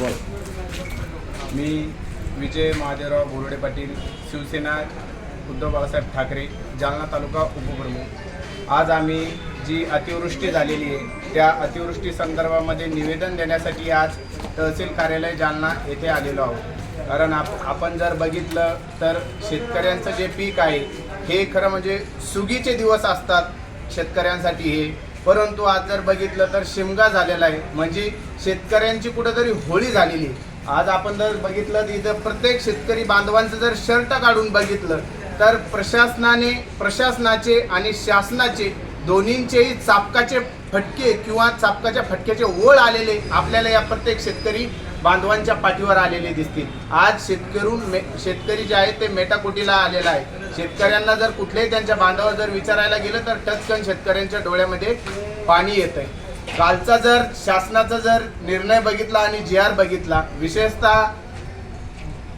Football. मी विजय महादेवराव बोरडे पाटील शिवसेना उद्धव बाळासाहेब ठाकरे जालना तालुका उपप्रमुख. आज आम्ही जी अतिवृष्टी झालेली आहे त्या अतिवृष्टी संदर्भामध्ये निवेदन देण्यासाठी आज तहसील कार्यालय जालना येथे आलेलो आहोत. कारण आप आपण जर बघितलं तर शेतकऱ्यांचं जे पीक आहे हे खरं म्हणजे सुगीचे दिवस असतात शेतकऱ्यांसाठी हे. परंतु आज जर बघितलं तर शिमगा झालेला आहे. म्हणजे शेतकऱ्यांची कुठंतरी होळी झालेली आहे. आज आपण जर बघितलं तर इथं प्रत्येक शेतकरी बांधवांचं जर शर्ट काढून बघितलं तर प्रशासनाने प्रशासनाचे आणि शासनाचे दोन्हींचेही चापकाचे फटके किंवा चापकाच्या फटक्याचे ओळ आलेले आपल्याला या प्रत्येक शेतकरी बांधवांच्या पाठीवर आलेले दिसतील. आज शेतकरून मे शेतकरी जे आहे ते मेटाकुटीला आलेला आहे. शेतकऱ्यांना जर कुठल्याही त्यांच्या बांधावर जर विचारायला गेलं तर टचकन शेतकऱ्यांच्या डोळ्यामध्ये पाणी येत आहे कालचा जर शासनाचा जर निर्णय बघितला आणि जी आर बघितला विशेषतः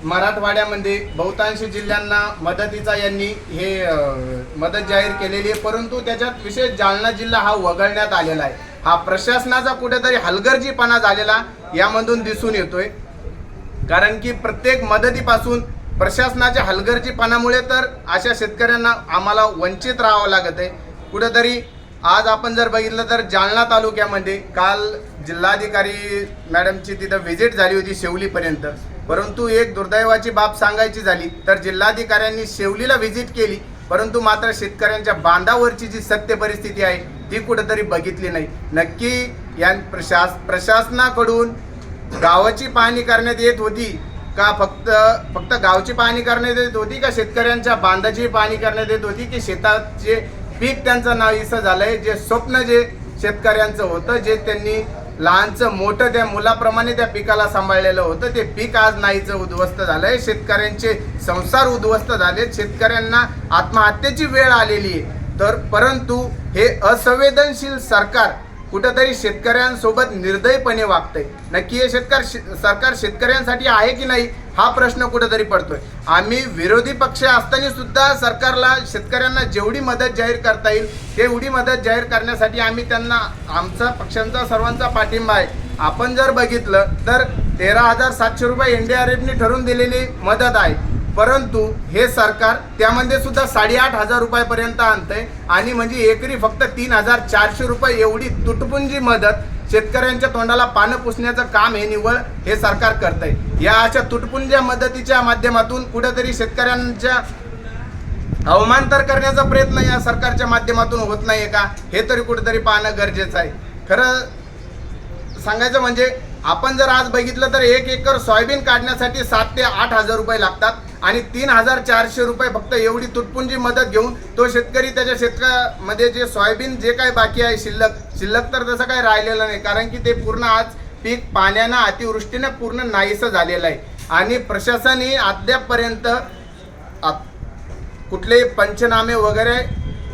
मराठवाड्यामध्ये बहुतांश जिल्ह्यांना मदतीचा यांनी हे मदत जाहीर केलेली आहे. परंतु त्याच्यात विशेष जालना जिल्हा हा वगळण्यात आलेला आहे. हा प्रशासनाचा कुठेतरी हलगर्जीपणा झालेला यामधून दिसून येतोय. कारण की प्रत्येक मदतीपासून प्रशासनाच्या हलगर्जीपणामुळे तर अशा शेतकऱ्यांना आम्हाला वंचित राहावं लागत आहे. कुठंतरी आज आपण जर बघितलं तर जालना तालुक्यामध्ये काल जिल्हाधिकारी मॅडमची तिथं व्हिजिट झाली होती शेवलीपर्यंत. परंतु एक दुर्दैवाची बाब सांगायची झाली तर जिल्हाधिकाऱ्यांनी शेवलीला व्हिजिट केली परंतु मात्र शेतकऱ्यांच्या बांधावरची जी सत्य परिस्थिती आहे ती कुठंतरी बघितली नाही. नक्की या प्रशास प्रशासनाकडून गावाची पाहणी करण्यात येत होती. का फक्त फक्त गावची पाहणी करण्यात येत होती का शेतकऱ्यांच्या बांधाची पाहणी करण्यात येत होती की शेतात जे पीक त्यांचं नाहीसं झालंय? जे स्वप्न जे शेतकऱ्यांचं होतं जे त्यांनी लहानचं मोठं त्या मुलाप्रमाणे त्या पिकाला सांभाळलेलं होतं ते पीक आज नाहीचं उद्ध्वस्त झालंय. शेतकऱ्यांचे संसार उद्ध्वस्त झाले शेतकऱ्यांना आत्महत्येची वेळ आलेली आहे. तर परंतु हे असंवेदनशील सरकार कुठंतरी शेतकऱ्यांसोबत निर्दयपणे वागतंय. नक्की हे शेतकर सरकार शेतकऱ्यांसाठी आहे की नाही हा प्रश्न कुठंतरी पडतोय. आम्ही विरोधी पक्ष असताना सुद्धा सरकारला शेतकऱ्यांना जेवढी मदत जाहीर करता येईल तेवढी मदत जाहीर करण्यासाठी आम्ही त्यांना आमचा पक्षांचा सर्वांचा पाठिंबा आहे. आपण जर बघितलं तर तेरा हजार सातशे रुपये एन डी आर एफने ठरवून दिलेली मदत आहे. परंतु हे सरकार त्यामध्ये सुद्धा साडेआठ हजार रुपयापर्यंत आणतंय. आणि म्हणजे एकरी फक्त तीन हजार चारशे रुपये एवढी तुटपुंजी मदत शेतकऱ्यांच्या तोंडाला पानं पुसण्याचं काम हे निव्वळ हे सरकार करतंय. या अशा तुटपुंज्या मदतीच्या माध्यमातून कुठेतरी शेतकऱ्यांच्या अवमानतर करण्याचा प्रयत्न या सरकारच्या माध्यमातून होत नाहीये का? हे तरी कुठेतरी पाहणं गरजेचं आहे. खरं सांगायचं म्हणजे आपण जर आज बघितलं तर एक एकर सोयाबीन काढण्यासाठी सात ते आठ हजार रुपये लागतात. आणि तीन हजार चारशे रुपये फक्त एवढी तुटपुंजी मदत घेऊन तो शेतकरी त्याच्या शेतकऱ्यामध्ये जे सोयाबीन जे काही बाकी आहे शिल्लक शिल्लक तर तसं काही राहिलेलं नाही. कारण की ते पूर्ण आज पीक पाण्यानं अतिवृष्टीनं पूर्ण नाहीसं झालेलं आहे. आणि प्रशासनही अद्यापपर्यंत कुठलेही पंचनामे वगैरे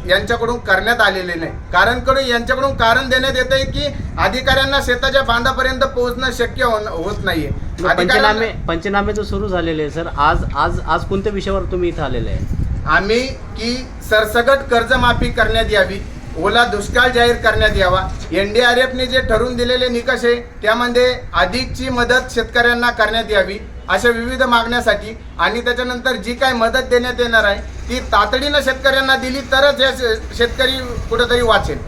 यांच्याकडून करण्यात आलेले नाही. कारण कडून यांच्याकडून कारण देण्यात येत आहे की अधिकाऱ्यांना शेताच्या बांधापर्यंत पोहोचणं शक्य होत नाहीये. पंचनामे पंचनामे तर सुरू झालेले आहे सर. आज आज आज कोणत्या विषयावर तुम्ही इथं आलेले आहे आम्ही की सरसकट कर्जमाफी करण्यात यावी ओला दुष्काळ जाहीर करण्यात यावा एन डी आर एफने जे ठरवून दिलेले निकष आहे त्यामध्ये अधिकची मदत शेतकऱ्यांना करण्यात यावी. अशा विविध मागण्यासाठी आणि त्याच्यानंतर जी काय मदत देण्यात येणार आहे ती तातडीनं शेतकऱ्यांना दिली तरच या शेतकरी कुठेतरी वाचेल.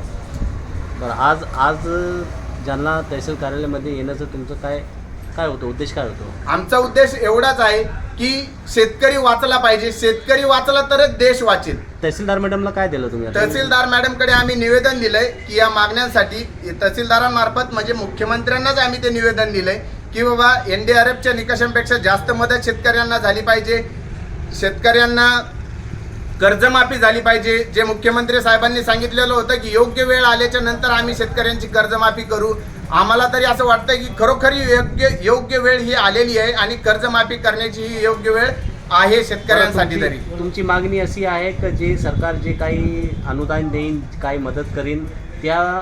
बरं आज आज जालना तहसील कार्यालयामध्ये येण्याचं तुमचं काय काय होतं? उद्देश काय होतो? आमचा उद्देश एवढाच आहे की शेतकरी वाचला पाहिजे. शेतकरी वाचला तरच देश वाचेल. तहसीलदार मॅडमला काय दिलं तुम्ही? तहसीलदार मॅडमकडे आम्ही निवेदन दिलंय की या मागण्यांसाठी तहसीलदारांमार्फत म्हणजे मुख्यमंत्र्यांनाच आम्ही ते निवेदन दिलंय की बाबा एन डी आर एफच्या निकषांपेक्षा जास्त मदत शेतकऱ्यांना झाली पाहिजे. शेतकऱ्यांना कर्जमाफी झाली पाहिजे. जे मुख्यमंत्री साहेबांनी सांगितलेलं होतं की योग्य वेळ आल्याच्यानंतर आम्ही शेतकऱ्यांची कर्जमाफी करू. आम्हाला तरी असं वाटतं की खरोखरी योग्य योग्य वेळ ही आलेली आहे आणि कर्जमाफी करण्याची ही योग्य वेळ आहे शेतकऱ्यांसाठी तरी. तुमची- तुमची मागणी अशी आहे की जे सरकार जे काही अनुदान देईन काही मदत करीन त्या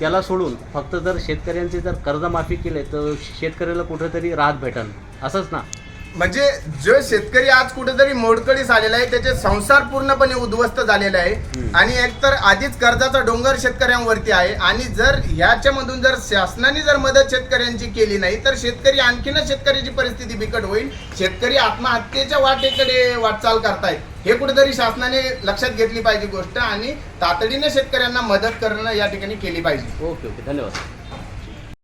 त्याला सोडून फक्त जर शेतकऱ्यांचे जर कर्जमाफी केले तर शेतकऱ्याला कुठेतरी राहत भेटन असंच ना? म्हणजे जो शेतकरी आज कुठेतरी मोडकळीस आलेला आहे त्याचे संसार पूर्णपणे उद्ध्वस्त झालेले आहे. आणि एकतर आधीच कर्जाचा डोंगर शेतकऱ्यांवरती आहे. आणि जर ह्याच्यामधून जर शासनाने जर मदत शेतकऱ्यांची केली नाही तर शेतकरी आणखीनच शेतकऱ्याची परिस्थिती बिकट होईल. शेतकरी आत्महत्येच्या वाटेकडे वाटचाल करतायत. हे कुठेतरी शासनाने लक्षात घेतली पाहिजे गोष्ट आणि तातडीने शेतकऱ्यांना मदत करणं या ठिकाणी केली पाहिजे. Okay okay. धन्यवाद.